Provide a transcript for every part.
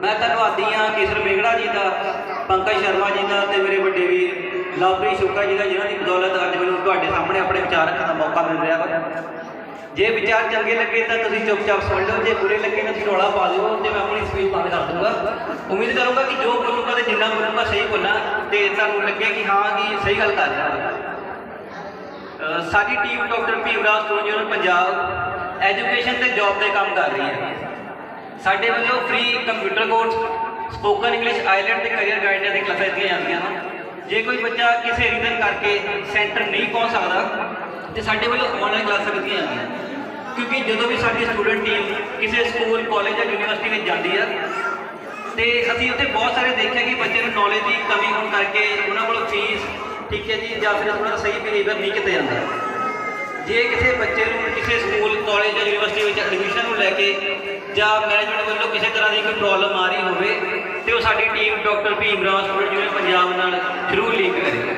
ਮੈਂ ਧੰਨਵਾਦੀ ਹਾਂ ਕਿਸ਼ਰ ਮੇਗੜਾ ਜੀ ਦਾ, ਪੰਕਜ ਸ਼ਰਮਾ ਜੀ ਦਾ ਤੇ ਮੇਰੇ ਵੱਡੇ ਵੀਰ ਲਵਪ੍ਰੀਤ ਸ਼ੁਕਲਾ ਜੀ ਦਾ, ਜਿਨ੍ਹਾਂ ਦੀ ਬਦੌਲਤ ਅੱਜ ਮੈਨੂੰ ਤੁਹਾਡੇ ਸਾਹਮਣੇ ਆਪਣੇ ਵਿਚਾਰ ਰੱਖਣ ਦਾ ਮੌਕਾ ਮਿਲ ਰਿਹਾ ਵਾ। ਜੇ ਵਿਚਾਰ ਚੰਗੇ ਲੱਗੇ ਤਾਂ ਤੁਸੀਂ ਚੁੱਪਚਾਪ ਸੁਣ ਲਓ, ਜੇ ਬੁਰੇ ਲੱਗੇ ਤਾਂ ਤੁਸੀਂ ਰੌਲਾ ਪਾ ਦਿਓ ਤੇ ਮੈਂ ਆਪਣੀ ਸਪੀਚ ਬੰਦ ਕਰ ਦੂੰਗਾ। ਉਮੀਦ ਕਰੂੰਗਾ ਕਿ ਜੋ ਬੋਲੂੰਗਾ ਤੇ ਜਿੰਨਾ ਬੋਲੂੰਗਾ ਸਹੀ ਬੋਲਾਂ ਤੇ ਤੁਹਾਨੂੰ ਲੱਗੇ ਕਿ ਹਾਂ, ਕਿ ਸਹੀ ਗੱਲ ਕਰ ਰਿਹਾ ਸਾਡੀ team doctor Bhimraj student union Punjab education ਤੇ ਜੌਬ ਦੇ ਕੰਮ ਕਰ ਰਹੀ ਹੈ। ਸਾਡੇ ਵੱਲੋਂ free computer course spoken English island ਤੇ ਕੈਰੀਅਰ ਗਾਈਡੈਂਸ ਦੀ ਕਲਾਸਾਂ ਦਿੱਤੀਆਂ ਜਾਂਦੀਆਂ ਹਨ। ਜੇ ਕੋਈ ਬੱਚਾ ਕਿਸੇ ਰੀਜ਼ਨ ਕਰਕੇ ਸੈਂਟਰ ਨਹੀਂ ਪਹੁੰਚ ਸਕਦਾ, ਤੇ ਸਾਡੇ ਵੱਲੋਂ ਆਨਲਾਈਨ ਕਲਾਸਾਂ ਦਿੱਤੀਆਂ ਜਾਂਦੀਆਂ ਕਿਉਂਕਿ ਜਦੋਂ ਵੀ ਸਾਡੀ ਸਟੂਡੈਂਟ ਟੀਮ ਕਿਸੇ ਸਕੂਲ ਕਾਲਜ ਜਾਂ ਯੂਨੀਵਰਸਿਟੀ ਵਿੱਚ ਜਾਂਦੀ ਹੈ ਤੇ ਅਸੀਂ ਉੱਥੇ ਬਹੁਤ ਸਾਰੇ ਦੇਖਿਆ ਕਿ ਬੱਚੇ ਨੂੰ ਨੌਲੇਜ ਦੀ ਕਮੀ ਹੋਣ ਕਰਕੇ ਉਹਨਾਂ ਕੋਲ ਫੀਸ ਠੀਕ ਹੈ ਜੀ, ਜਾਂ ਫਿਰ ਉਹਨਾਂ ਦਾ ਸਹੀ ਬਿਹੇਵੀਅਰ ਨਹੀਂ ਕੀਤਾ ਜਾਂਦਾ। ਜੇ ਕਿਸੇ ਬੱਚੇ ਨੂੰ ਕਿਸੇ ਸਕੂਲ ਕਾਲਜ ਜਾਂ ਯੂਨੀਵਰਸਿਟੀ ਵਿੱਚ ਐਡਮਿਸ਼ਨ ਨੂੰ ਲੈ ਕੇ ਜਾਂ ਮੈਨੇਜਮੈਂਟ ਵੱਲੋਂ ਕਿਸੇ ਤਰ੍ਹਾਂ ਦੀ ਕੋਈ ਪ੍ਰੋਬਲਮ ਆ ਰਹੀ ਹੋਵੇ ਤੇ ਉਹ ਸਾਡੀ team doctor Bhim Ram student union Punjab ਨਾਲ ਜ਼ਰੂਰ ਲਿੰਕ ਕਰੇ।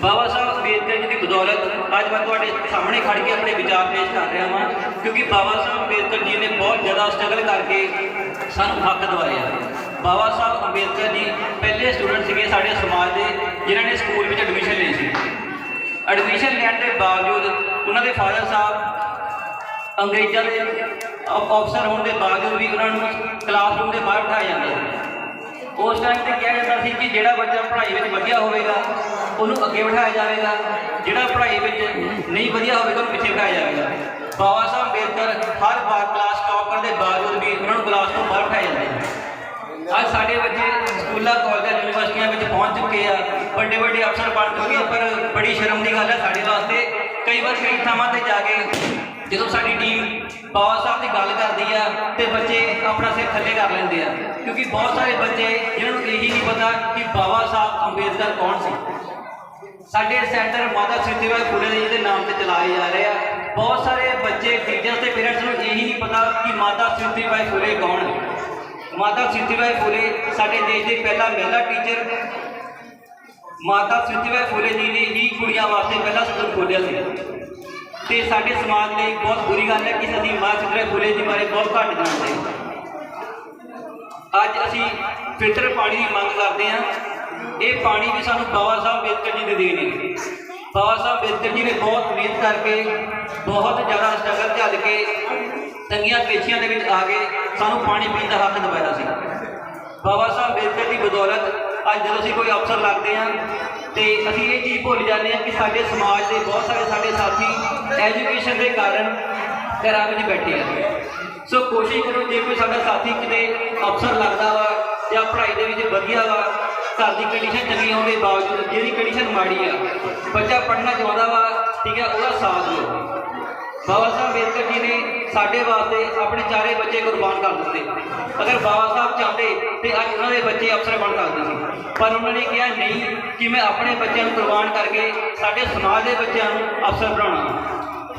ਬਾਬਾ ਸਾਹਿਬ ਅੰਬੇਦਕਰ ਜੀ ਦੀ ਬਦੌਲਤ ਅੱਜ ਮੈਂ ਤੁਹਾਡੇ ਸਾਹਮਣੇ ਖੜ ਕੇ ਆਪਣੇ ਵਿਚਾਰ ਪੇਸ਼ ਕਰ ਰਿਹਾ ਹਾਂ ਕਿਉਂਕਿ ਬਾਬਾ ਸਾਹਿਬ ਅੰਬੇਦਕਰ ਜੀ ਨੇ ਬਹੁਤ ਜ਼ਿਆਦਾ ਸਟਰਗਲ ਕਰਕੇ ਸਾਨੂੰ ਹੱਕ ਦਿਵਾਇਆ। ਬਾਬਾ ਸਾਹਿਬ ਅੰਬੇਦਕਰ ਜੀ ਪਹਿਲੇ ਸਟੂਡੈਂਟ ਸੀਗੇ ਸਾਡੇ ਸਮਾਜ ਦੇ, ਜਿਨ੍ਹਾਂ ਨੇ ਸਕੂਲ ਵਿੱਚ ਐਡਮਿਸ਼ਨ ਲਈ ਸੀ। ਐਡਮਿਸ਼ਨ ਲੈਣ ਦੇ ਬਾਵਜੂਦ ਉਹਨਾਂ ਦੇ ਫਾਦਰ ਸਾਹਿਬ ਅੰਗਰੇਜ਼ਾਂ ਦੇ ਅਫਸਰ ਹੋਣ ਦੇ ਬਾਵਜੂਦ ਵੀ ਉਹਨਾਂ ਨੂੰ ਕਲਾਸਰੂਮ ਦੇ ਬਾਹਰ ਬਿਠਾਇਆ ਜਾਂਦਾ ਸੀ ਉਸ ਟਾਈਮ ਤੇ ਕਿਹਾ ਜਾਂਦਾ ਸੀ ਕਿ ਜਿਹੜਾ ਬੱਚਾ ਪੜ੍ਹਾਈ ਵਿੱਚ ਵਧੀਆ ਹੋਵੇਗਾ, ਉਹਨੂੰ ਅੱਗੇ ਬਿਠਾਇਆ ਜਾਵੇਗਾ। ਜਿਹੜਾ ਪੜ੍ਹਾਈ ਵਿੱਚ ਨਹੀਂ ਵਧੀਆ ਹੋਵੇਗਾ, ਉਹਨੂੰ ਪਿੱਛੇ ਬਿਠਾਇਆ ਜਾਵੇਗਾ। ਬਾਬਾ ਸਾਹਿਬ ਅੰਬੇਦਕਰ ਹਰ ਵਾਰ ਕਲਾਸ ਟੌਪ ਕਰਨ ਦੇ ਬਾਵਜੂਦ ਵੀ ਉਹਨਾਂ ਨੂੰ ਕਲਾਸ ਤੋਂ ਬਾਹਰ ਬਿਠਾਇਆ ਜਾਂਦਾ ਸੀ ਅੱਜ ਸਾਡੇ ਬੱਚੇ ਸਕੂਲਾਂ, ਕਾਲਜਾਂ, ਯੂਨੀਵਰਸਿਟੀਆਂ ਵਿੱਚ ਪਹੁੰਚ ਚੁੱਕੇ ਆ। ਵੱਡੇ ਵੱਡੇ ਅਫਸਰ ਬਣ ਚੁੱਕੇ ਆ, ਪਰ ਬੜੀ ਸ਼ਰਮ ਦੀ ਗੱਲ ਹੈ ਸਾਡੇ ਵਾਸਤੇ। ਕਈ ਵਾਰ ਕਈ ਥਾਵਾਂ ਤੇ ਜਾ ਕੇ ਜਦੋਂ ਸਾਡੀ ਟੀਮ ਬਾਬਾ ਸਾਹਿਬ ਦੀ ਗੱਲ ਕਰਦੀ ਆ, ਤੇ ਬੱਚੇ ਆਪਣਾ ਸਿਰ ਥੱਲੇ ਕਰ ਲੈਂਦੇ ਆ। ਕਿਉਂਕਿ ਬਹੁਤ ਸਾਰੇ ਬੱਚੇ ਜਿਹਨਾਂ ਨੂੰ ਇਹੀ ਨਹੀਂ ਪਤਾ ਕਿ ਬਾਬਾ ਸਾਹਿਬ ਅੰਬੇਦਕਰ ਕੌਣ ਸੀ। ਸਾਡੇ ਸੈਂਟਰ ਮਾਤਾ ਸਿੱਧੀਬਾਈ ਫੁਲੇ ਜੀ ਦੇ ਨਾਮ ਤੇ ਚਲਾਏ ਜਾ ਰਹੇ ਆ। ਬਹੁਤ ਸਾਰੇ ਬੱਚੇ ਟੀਚਰਸ ਤੇ ਪੇਰੈਂਟਸ ਨੂੰ ਇਹੀ ਨਹੀਂ ਪਤਾ ਕਿ ਮਾਤਾ ਸਿੱਧੀਬਾਈ ਫੁਲੇ ਕੌਣ ਹੈ ਮਾਤਾ ਸਿੱਧੀਬਾਈ ਫੁਲੇ ਸਾਡੇ ਦੇਸ਼ ਦੇ ਪਹਿਲਾ ਮਹਿਲਾ ਟੀਚਰ ਮਾਤਾ ਸਿੱਧੀਬਾਈ ਫੁਲੇ ਜੀ ਨੇ ਹੀ ਕੁੜੀਆਂ ਵਾਸਤੇ ਪਹਿਲਾ ਸਕੂਲ ਖੋਲ੍ਹਿਆ ਸੀ। ਤੇ ਸਾਡੇ ਸਮਾਜ ਲਈ ਬਹੁਤ ਬੁਰੀ ਗੱਲ ਹੈ ਕਿ ਅਸੀਂ ਮਾਂ ਸਿੱਧੀਬਾਈ ਫੁਲੇ ਜੀ ਬਾਰੇ ਬਹੁਤ ਘੱਟ ਜਾਣਦੇ ਅੱਜ ਅਸੀਂ ਫਿਲਟਰ ਪਾਣੀ ਦੀ ਮੰਗ ਕਰਦੇ ਹਾਂ। ਇਹ ਪਾਣੀ ਵੀ ਸਾਨੂੰ ਬਾਬਾ ਸਾਹਿਬ ਅੰਬੇਦਕਰ ਜੀ ਦੇ ਦੇਣ ਨੇ ਬਾਬਾ ਸਾਹਿਬ ਅੰਬੇਦਕਰ ਜੀ ਨੇ ਬਹੁਤ ਮਿਹਨਤ ਕਰਕੇ ਬਹੁਤ ਜ਼ਿਆਦਾ ਸਟਰਗਲ ਝੱਲ ਕੇ ਤੰਗੀਆਂ ਪੇਸ਼ੀਆਂ ਦੇ ਵਿੱਚ ਆ ਕੇ ਸਾਨੂੰ ਪਾਣੀ ਪੀਣ ਦਾ ਹੱਕ ਦਿਵਾਇਆ ਸੀ। ਬਾਬਾ ਸਾਹਿਬ ਅੰਬੇਦਕਰ ਦੀ ਬਦੌਲਤ ਅੱਜ ਜਦੋਂ ਅਸੀਂ ਕੋਈ ਅਫਸਰ ਲੱਗਦੇ ਹਾਂ ਤੇ ਅਸੀਂ ਇਹ ਚੀਜ਼ ਭੁੱਲ ਜਾਂਦੇ ਹਾਂ ਕਿ ਸਾਡੇ ਸਮਾਜ ਦੇ ਬਹੁਤ ਸਾਰੇ ਸਾਡੇ ਸਾਥੀ ਐਜੂਕੇਸ਼ਨ ਦੇ ਕਾਰਨ ਘਰਾਂ ਵਿੱਚ ਬੈਠੇ ਆ। ਸੋ ਕੋਸ਼ਿਸ਼ ਕਰੋ ਜੇ ਕੋਈ ਸਾਡਾ ਸਾਥੀ ਕਿਤੇ ਅਫਸਰ ਲੱਗਦਾ ਵਾ ਜਾਂ ਪੜ੍ਹਾਈ ਦੇ ਵਿੱਚ ਵਧੀਆ ਵਾ, ਘਰ ਦੀ ਕੰਡੀਸ਼ਨ ਚੰਗੀ ਹੋਣ ਦੇ ਬਾਵਜੂਦ ਜਿਹਦੀ ਕੰਡੀਸ਼ਨ ਮਾੜੀ ਆ, ਬੱਚਾ ਪੜ੍ਹਨਾ ਚਾਹੁੰਦਾ ਵਾ, ਠੀਕ ਹੈ, ਉਹਦਾ ਸਾਥ ਦਿਓ। ਬਾਬਾ ਸਾਹਿਬ ਅੰਬੇਦਕਰ ਜੀ ਨੇ ਸਾਡੇ ਵਾਸਤੇ ਆਪਣੇ ਚਾਰੇ ਬੱਚੇ ਕੁਰਬਾਨ ਕਰ ਦਿੱਤੇ। ਅਗਰ ਬਾਬਾ ਸਾਹਿਬ ਚਾਹਦੇ ਤੇ ਅੱਜ ਉਹਨਾਂ ਦੇ ਬੱਚੇ ਅਫਸਰ ਬਣ ਸਕਦੇ ਸੀ। ਪਰ ਉਹਨਾਂ ਨੇ ਕਿਹਾ, ਨਹੀਂ, ਕਿ ਮੈਂ ਆਪਣੇ ਬੱਚਿਆਂ ਨੂੰ ਕੁਰਬਾਨ ਕਰਕੇ ਸਾਡੇ ਸਮਾਜ ਦੇ ਬੱਚਿਆਂ ਨੂੰ ਅਫਸਰ ਬਣਾਉਣਾ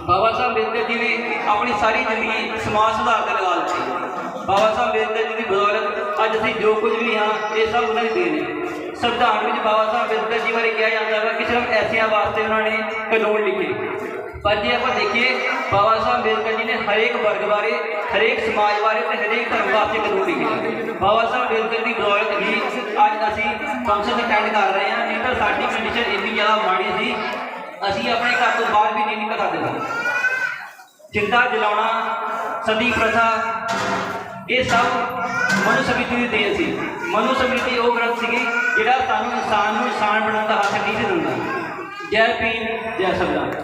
ਬਾਬਾ ਸਾਹਿਬ ਅੰਬੇਦਕਰ ਜੀ ਨੇ ਆਪਣੀ ਸਾਰੀ ਜ਼ਿੰਦਗੀ ਸਮਾਜ ਸੁਧਾਰ ਤੇ ਲਗਾ ਦਿੱਤੀ ਬਾਬਾ ਸਾਹਿਬ ਅੰਬੇਦਕਰ ਜੀ ਦੀ ਬਦੌਲਤ ਅੱਜ ਅਸੀਂ ਜੋ ਕੁਝ ਵੀ ਹਾਂ, ਇਹ ਸਭ ਉਹਨਾਂ ਦੀ ਦੇਣ ਹੈ। ਸੰਵਿਧਾਨ ਵਿੱਚ ਬਾਬਾ ਸਾਹਿਬ ਅੰਬੇਦਕਰ ਜੀ ਬਾਰੇ ਕਿਹਾ ਜਾਂਦਾ ਹੈ ਕਿ ਸਿਰਫ ਐਸਿਆਂ ਵਾਸਤੇ ਉਹਨਾਂ ਨੇ ਕਾਨੂੰਨ ਲਿਖੇ। ਪਰ ਜੇ ਆਪਾਂ ਦੇਖੀਏ ਬਾਬਾ ਸਾਹਿਬ ਅੰਬੇਦਕਰ ਜੀ ਨੇ ਹਰੇਕ ਵਰਗ ਬਾਰੇ, ਹਰੇਕ ਸਮਾਜ ਬਾਰੇ ਤੇ ਹਰੇਕ ਧਰਮ ਵਾਸਤੇ ਕਾਨੂੰਨ ਲਿਖੇ ਬਾਬਾ ਸਾਹਿਬ ਅੰਬੇਦਕਰ ਦੀ ਬਦੌਲਤ ਹੀ ਅੱਜ ਅਸੀਂ ਫੰਕਸ਼ਨ ਅਟੈਂਡ ਕਰ ਰਹੇ ਹਾਂ। ਨਹੀਂ ਤਾਂ ਸਾਡੀ ਕੰਡੀਸ਼ਨ ਇੰਨੀ ਜ਼ਿਆਦਾ ਮਾੜੀ ਸੀ। ਅਸੀਂ ਆਪਣੇ ਘਰ ਤੋਂ ਬਾਹਰ ਵੀ ਨਹੀਂ ਨਿਕਲ ਸਕਦੇ। ਸੀ ਜਿੰਦਾ ਜਲਾਉਣਾ ਸਤੀ ਪ੍ਰਥਾ, ਇਹ ਸਭ ਮਨੁ ਸਮਿਤੀ ਦੀ ਦੇਣ ਸੀ। ਮਨੁ ਸਮਿਤੀ ਉਹ ਗ੍ਰੰਥ ਸੀਗੀ ਜਿਹੜਾ ਸਾਨੂੰ ਇਨਸਾਨ ਨੂੰ ਇਨਸਾਨ ਬਣਾਉਣ ਦਾ ਹੱਕ ਨਹੀਂ ਸੀ ਦਿੰਦਾ। ਜੈ ਭੀਮ, ਜੈ ਸੰਵਿਧਾਨ